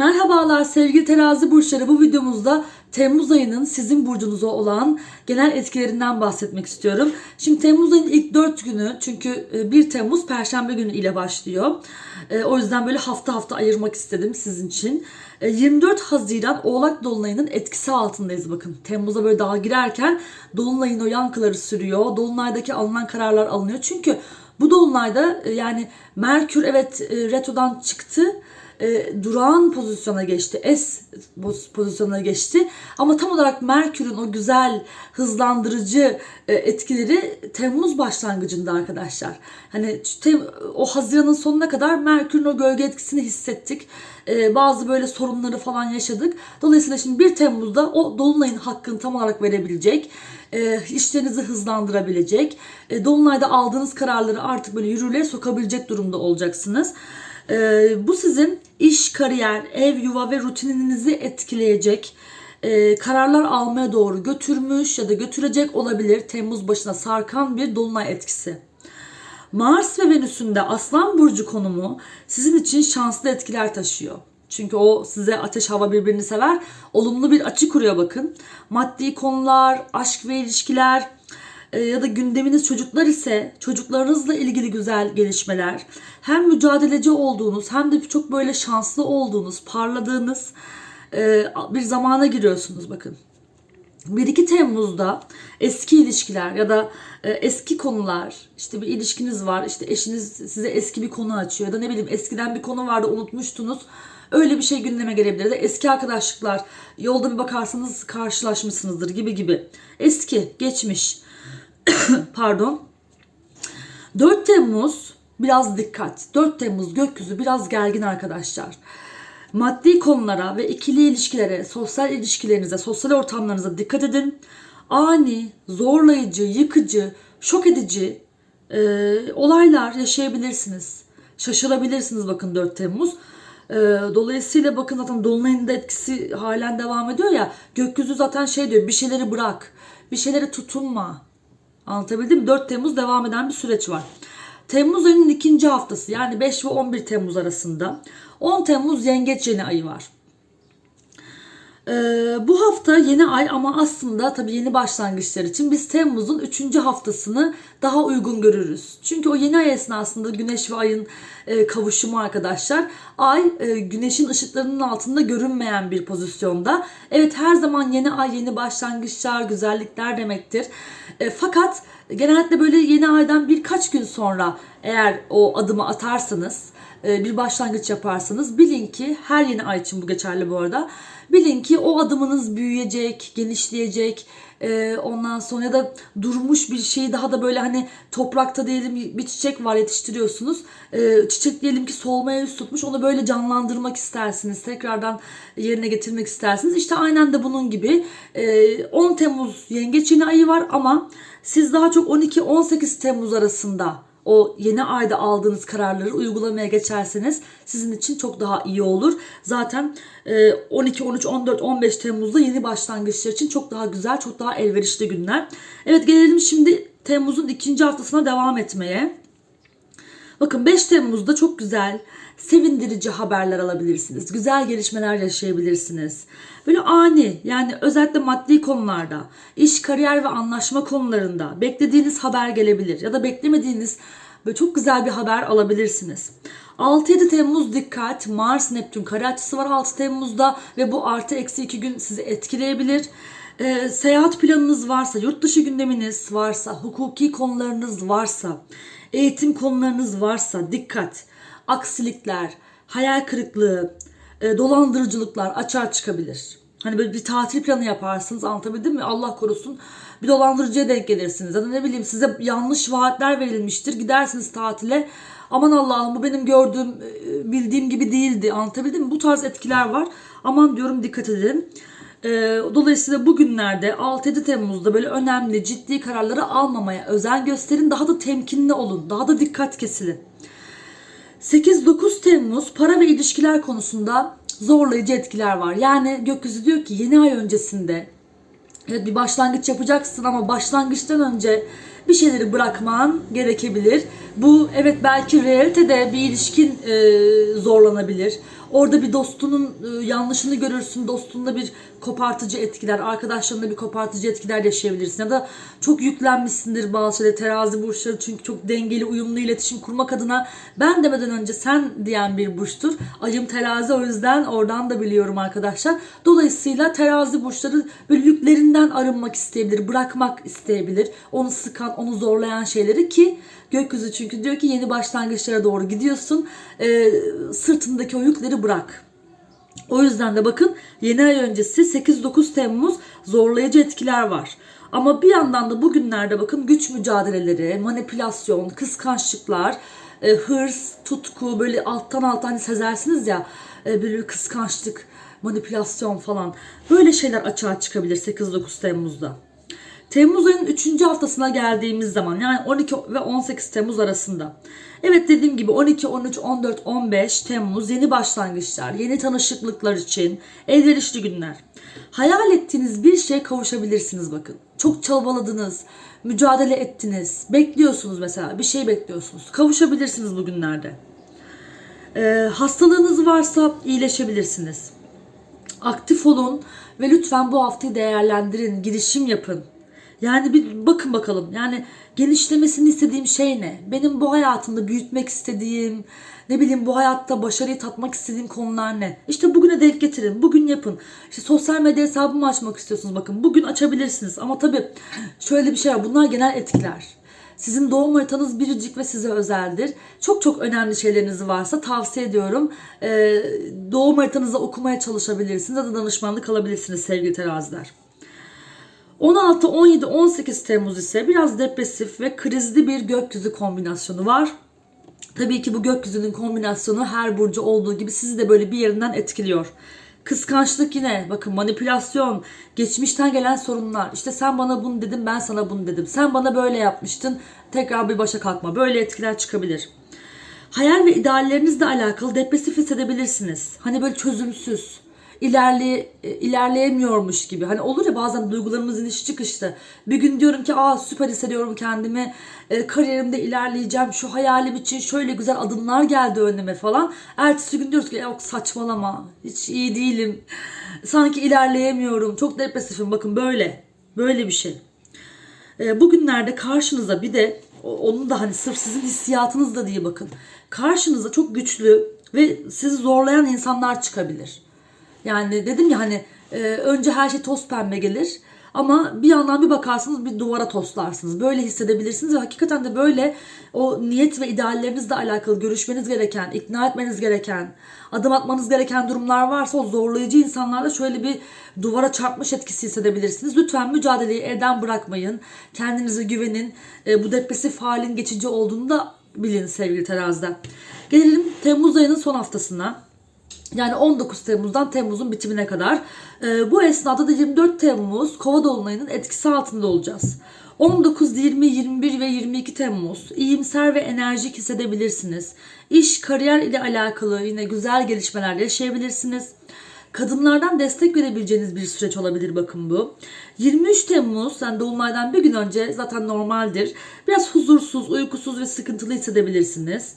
Merhabalar sevgili terazi burçları bu videomuzda Temmuz ayının sizin burcunuza olan genel etkilerinden bahsetmek istiyorum. Şimdi Temmuz ayının ilk 4 günü çünkü e, 1 Temmuz Perşembe günü ile başlıyor. E, O yüzden böyle hafta hafta ayırmak istedim sizin için. E, 24 Haziran Oğlak Dolunay'ının etkisi altındayız bakın. Temmuz'a böyle daha girerken Dolunay'ın o yankıları sürüyor. Dolunay'daki alınan kararlar alınıyor. Çünkü bu Dolunay'da e, yani Merkür evet e, retrodan çıktı e, durağan pozisyona geçti. S pozisyonuna geçti. Ama tam olarak Merkür'ün o güzel hızlandırıcı e, etkileri Temmuz başlangıcında arkadaşlar. Hani o Haziran'ın sonuna kadar Merkür'ün o gölge etkisini hissettik. E, bazı böyle sorunları falan yaşadık. Dolayısıyla şimdi 1 Temmuz'da o Dolunay'ın hakkını tam olarak verebilecek işlerinizi hızlandırabilecek, Dolunay'da aldığınız kararları artık böyle yürürlüğe sokabilecek durumda olacaksınız. E, bu sizin iş, kariyer, ev, yuva ve rutininizi etkileyecek e, kararlar almaya doğru götürmüş ya da götürecek olabilir Temmuz başına sarkan bir dolunay etkisi. Mars ve Venüs'ün de Aslan Burcu konumu sizin için şanslı etkiler taşıyor. Çünkü o size ateş hava birbirini sever. Olumlu bir açı kuruyor bakın. Maddi konular, aşk ve ilişkiler e, ya da gündeminiz çocuklar ise çocuklarınızla ilgili güzel gelişmeler. Hem mücadeleci olduğunuz hem de çok böyle şanslı olduğunuz, parladığınız e, bir zamana giriyorsunuz bakın. 1-2 Temmuz'da eski ilişkiler ya da e, eski konular işte bir ilişkiniz var işte eşiniz size eski bir konu açıyor ya da ne bileyim eskiden bir konu vardı unutmuştunuz öyle bir şey gündeme gelebilir ya da eski arkadaşlıklar yolda bir bakarsanız karşılaşmışsınızdır gibi gibi eski geçmiş pardon 4 Temmuz biraz dikkat 4 Temmuz gökyüzü biraz gergin arkadaşlar maddi konulara ve ikili ilişkilere, sosyal ilişkilerinize, sosyal ortamlarınıza dikkat edin. Ani, zorlayıcı, yıkıcı, şok edici e, olaylar yaşayabilirsiniz. Şaşırabilirsiniz bakın 4 Temmuz. E, dolayısıyla bakın zaten Dolunay'ın da etkisi halen devam ediyor ya. Gökyüzü zaten şey diyor bir şeyleri bırak, bir şeyleri tutunma. Anlatabildim mi? 4 Temmuz devam eden bir süreç var. Temmuz ayının ikinci haftası yani 5 ve 11 Temmuz arasında 10 Temmuz Yengeç yeni ayı var. Ee, bu hafta yeni ay ama aslında tabii yeni başlangıçlar için biz Temmuz'un 3. haftasını daha uygun görürüz. Çünkü o yeni ay esnasında güneş ve ayın e, kavuşumu arkadaşlar. Ay e, güneşin ışıklarının altında görünmeyen bir pozisyonda. Evet her zaman yeni ay yeni başlangıçlar, güzellikler demektir. E, fakat genellikle böyle yeni aydan birkaç gün sonra eğer o adımı atarsanız bir başlangıç yaparsanız bilin ki her yeni ay için bu geçerli bu arada. Bilin ki o adımınız büyüyecek, genişleyecek. E, ondan sonra ya da durmuş bir şeyi daha da böyle hani toprakta diyelim bir çiçek var yetiştiriyorsunuz. E, çiçek diyelim ki solmaya yüz tutmuş. Onu böyle canlandırmak istersiniz. Tekrardan yerine getirmek istersiniz. İşte aynen de bunun gibi 10 Temmuz yengeç yeni ayı var ama siz daha çok 12-18 Temmuz arasında o yeni ayda aldığınız kararları uygulamaya geçerseniz sizin için çok daha iyi olur. Zaten 12, 13, 14, 15 Temmuz'da yeni başlangıçlar için çok daha güzel, çok daha elverişli günler. Evet gelelim şimdi Temmuz'un ikinci haftasına devam etmeye. Bakın 5 Temmuz'da çok güzel, sevindirici haberler alabilirsiniz. Güzel gelişmeler yaşayabilirsiniz. Böyle ani yani özellikle maddi konularda, iş, kariyer ve anlaşma konularında beklediğiniz haber gelebilir. Ya da beklemediğiniz böyle çok güzel bir haber alabilirsiniz. 6-7 Temmuz dikkat. Mars Neptün kare açısı var 6 Temmuz'da ve bu artı eksi 2 gün sizi etkileyebilir. Ee, seyahat planınız varsa, yurt dışı gündeminiz varsa, hukuki konularınız varsa, eğitim konularınız varsa dikkat. Aksilikler, hayal kırıklığı, e, dolandırıcılıklar açığa çıkabilir. Hani böyle bir tatil planı yaparsınız anlatabildim mi? Allah korusun bir dolandırıcıya denk gelirsiniz. Ya da ne bileyim size yanlış vaatler verilmiştir. Gidersiniz tatile. Aman Allah'ım bu benim gördüğüm, e, bildiğim gibi değildi. Anlatabildim mi? Bu tarz etkiler var. Aman diyorum dikkat edin. E, Dolayısıyla bugünlerde 6-7 Temmuz'da böyle önemli ciddi kararları almamaya özen gösterin. Daha da temkinli olun. Daha da dikkat kesilin. 8-9 Temmuz para ve ilişkiler konusunda zorlayıcı etkiler var. Yani gökyüzü diyor ki yeni ay öncesinde evet bir başlangıç yapacaksın ama başlangıçtan önce bir şeyleri bırakman gerekebilir. Bu evet belki realitede bir ilişkin e, zorlanabilir. Orada bir dostunun e, yanlışını görürsün. Dostunda bir kopartıcı etkiler, arkadaşlarında bir kopartıcı etkiler yaşayabilirsin. Ya da çok yüklenmişsindir bazı şeyler terazi burçları çünkü çok dengeli, uyumlu iletişim kurmak adına ben demeden önce sen diyen bir burçtur. Ayım terazi o yüzden oradan da biliyorum arkadaşlar. Dolayısıyla terazi burçları böyle yüklerinden arınmak isteyebilir, bırakmak isteyebilir. Onu sıkan, onu zorlayan şeyleri ki gökyüzü çünkü diyor ki yeni başlangıçlara doğru gidiyorsun. Ee, sırtındaki o yükleri bırak. O yüzden de bakın yeni ay öncesi 8-9 Temmuz zorlayıcı etkiler var. Ama bir yandan da bugünlerde bakın güç mücadeleleri, manipülasyon, kıskançlıklar, e, hırs, tutku böyle alttan alttan hani sezersiniz ya e, böyle kıskançlık, manipülasyon falan. Böyle şeyler açığa çıkabilir 8-9 Temmuz'da. Temmuz ayının 3. haftasına geldiğimiz zaman yani 12 ve 18 Temmuz arasında. Evet dediğim gibi 12, 13, 14, 15 Temmuz yeni başlangıçlar, yeni tanışıklıklar için elverişli günler. Hayal ettiğiniz bir şeye kavuşabilirsiniz bakın. Çok çabaladınız, mücadele ettiniz, bekliyorsunuz mesela bir şey bekliyorsunuz. Kavuşabilirsiniz bugünlerde. Ee, hastalığınız varsa iyileşebilirsiniz. Aktif olun ve lütfen bu haftayı değerlendirin, girişim yapın. Yani bir bakın bakalım. Yani genişlemesini istediğim şey ne? Benim bu hayatımda büyütmek istediğim, ne bileyim bu hayatta başarıyı tatmak istediğim konular ne? İşte bugüne denk getirin. Bugün yapın. İşte sosyal medya hesabımı açmak istiyorsunuz bakın. Bugün açabilirsiniz. Ama tabii şöyle bir şey var. Bunlar genel etkiler. Sizin doğum haritanız biricik ve size özeldir. Çok çok önemli şeyleriniz varsa tavsiye ediyorum. Ee, doğum haritanızı okumaya çalışabilirsiniz ya da danışmanlık alabilirsiniz sevgili teraziler. 16, 17, 18 Temmuz ise biraz depresif ve krizli bir gökyüzü kombinasyonu var. Tabii ki bu gökyüzünün kombinasyonu her burcu olduğu gibi sizi de böyle bir yerinden etkiliyor. Kıskançlık yine bakın manipülasyon, geçmişten gelen sorunlar. İşte sen bana bunu dedin ben sana bunu dedim. Sen bana böyle yapmıştın tekrar bir başa kalkma. Böyle etkiler çıkabilir. Hayal ve ideallerinizle alakalı depresif hissedebilirsiniz. Hani böyle çözümsüz ilerleye, ilerleyemiyormuş gibi. Hani olur ya bazen duygularımızın iş çıkıştı. Bir gün diyorum ki aa süper hissediyorum kendimi. E, kariyerimde ilerleyeceğim. Şu hayalim için şöyle güzel adımlar geldi önüme falan. Ertesi gün diyoruz ki yok saçmalama. Hiç iyi değilim. Sanki ilerleyemiyorum. Çok depresifim. Bakın böyle. Böyle bir şey. E, bugünlerde karşınıza bir de onun da hani sırf sizin hissiyatınız da diye bakın. Karşınıza çok güçlü ve sizi zorlayan insanlar çıkabilir. Yani dedim ya hani e, önce her şey toz pembe gelir. Ama bir yandan bir bakarsınız bir duvara toslarsınız. Böyle hissedebilirsiniz ve hakikaten de böyle o niyet ve ideallerinizle alakalı görüşmeniz gereken, ikna etmeniz gereken, adım atmanız gereken durumlar varsa o zorlayıcı insanlarla şöyle bir duvara çarpmış etkisi hissedebilirsiniz. Lütfen mücadeleyi elden bırakmayın. Kendinize güvenin. E, bu depresif halin geçici olduğunu da bilin sevgili teraziler. Gelelim Temmuz ayının son haftasına. Yani 19 Temmuz'dan Temmuz'un bitimine kadar. Ee, bu esnada da 24 Temmuz Kova Dolunay'ının etkisi altında olacağız. 19, 20, 21 ve 22 Temmuz iyimser ve enerjik hissedebilirsiniz. İş, kariyer ile alakalı yine güzel gelişmeler yaşayabilirsiniz. Kadınlardan destek verebileceğiniz bir süreç olabilir bakın bu. 23 Temmuz yani Dolunay'dan bir gün önce zaten normaldir. Biraz huzursuz, uykusuz ve sıkıntılı hissedebilirsiniz.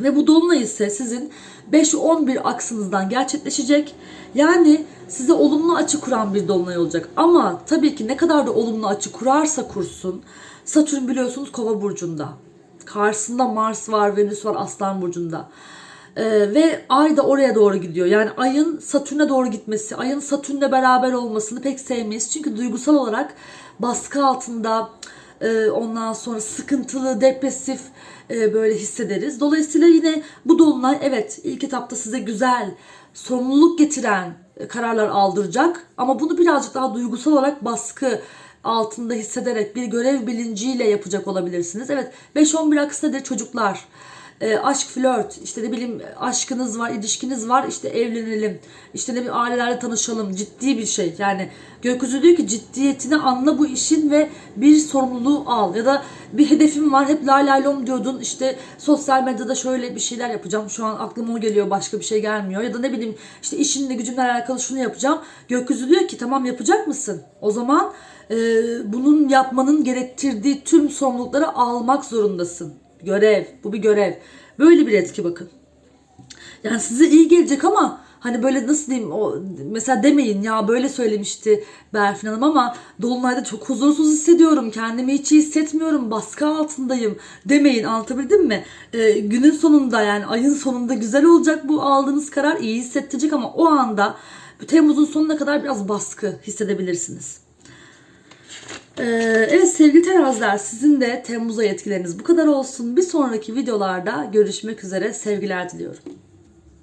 Ve bu dolunay ise sizin 5-11 aksınızdan gerçekleşecek. Yani size olumlu açı kuran bir dolunay olacak. Ama tabii ki ne kadar da olumlu açı kurarsa kursun. Satürn biliyorsunuz kova burcunda. Karşısında Mars var, Venüs var aslan burcunda. Ee, ve ay da oraya doğru gidiyor. Yani ayın Satürn'e doğru gitmesi, ayın Satürn'le beraber olmasını pek sevmeyiz. Çünkü duygusal olarak baskı altında, e, ondan sonra sıkıntılı, depresif e, böyle hissederiz. Dolayısıyla yine bu dolunay evet ilk etapta size güzel, sorumluluk getiren e, kararlar aldıracak. Ama bunu birazcık daha duygusal olarak baskı altında hissederek bir görev bilinciyle yapacak olabilirsiniz. Evet 5-11 aksı nedir çocuklar? E, aşk flört işte ne bileyim aşkınız var ilişkiniz var işte evlenelim işte ne bileyim ailelerle tanışalım ciddi bir şey. Yani gökyüzü diyor ki ciddiyetini anla bu işin ve bir sorumluluğu al. Ya da bir hedefim var hep lay lay lom diyordun. İşte sosyal medyada şöyle bir şeyler yapacağım. Şu an aklıma o geliyor başka bir şey gelmiyor. Ya da ne bileyim işte işinle gücümle alakalı şunu yapacağım. Gökyüzü diyor ki tamam yapacak mısın? O zaman e, bunun yapmanın gerektirdiği tüm sorumlulukları almak zorundasın Görev. Bu bir görev. Böyle bir etki bakın. Yani size iyi gelecek ama hani böyle nasıl diyeyim o mesela demeyin ya böyle söylemişti Berfin Hanım ama Dolunay'da çok huzursuz hissediyorum. Kendimi hiç iyi hissetmiyorum. Baskı altındayım demeyin anlatabildim mi? Ee, günün sonunda yani ayın sonunda güzel olacak bu aldığınız karar iyi hissettirecek ama o anda Temmuz'un sonuna kadar biraz baskı hissedebilirsiniz. Ee, evet sevgili teraziler sizin de Temmuz ayı etkileriniz bu kadar olsun. Bir sonraki videolarda görüşmek üzere sevgiler diliyorum.